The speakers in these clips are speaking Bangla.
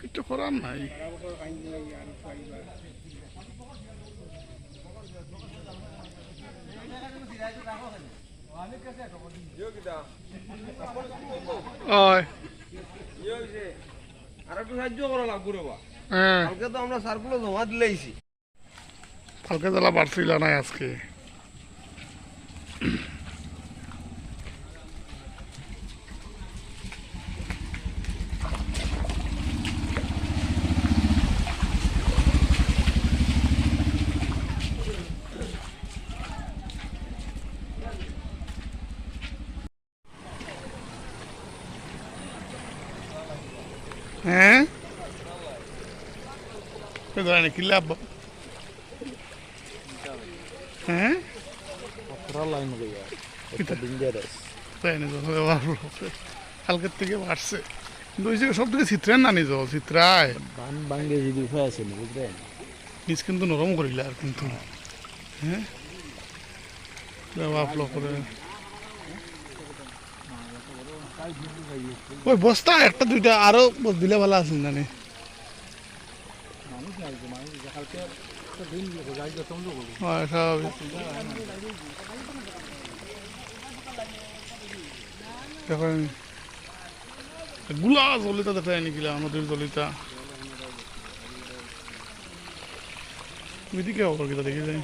কিছু করার নাই। হ্যাঁ। কালকে জ্বালা বাড়ছিল না আজকে। হ্যাঁ না যখন কালকের থেকে বাড়ছে কিন্তু ওই যে সব থেকে চিত্রায় না নিজ চিত্রায় বাঙ্গে যদি উপায় আছে বুঝলেন নিজ কিন্তু নরম করিলে আর কিন্তু হ্যাঁ বাপ করে ওই বস্তা একটা দুইটা আরও দিলে ভালো আছে জানি। হয়গুলা জলিতা দেখা নিকিলা নদীর জলিতা। এদিকে খবর কিতা দেখি যাই।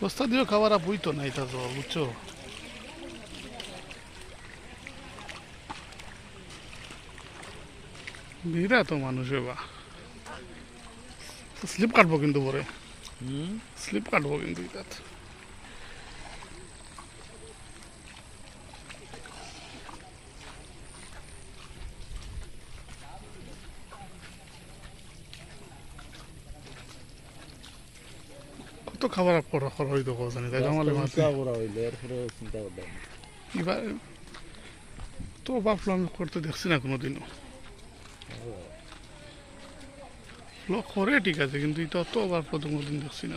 বস্তা দিয়েও খাবার বই তো নাই তা বুঝছ? ভিড়া তো মানুষে বা। স্লিপ কাটবো কিন্তু পরে। স্লিপ কাটবো কিন্তু এটাত। কত খাবার পড়া খর হইতো জানি তাই জমালে মাছ চিন্তা করা হইলে এরপরে চিন্তা করলাম এবার তো আমি করতে দেখছি না কোনোদিনও লোক করে ঠিক আছে কিন্তু এটা তো আবার প্রথম দিন দেখছি না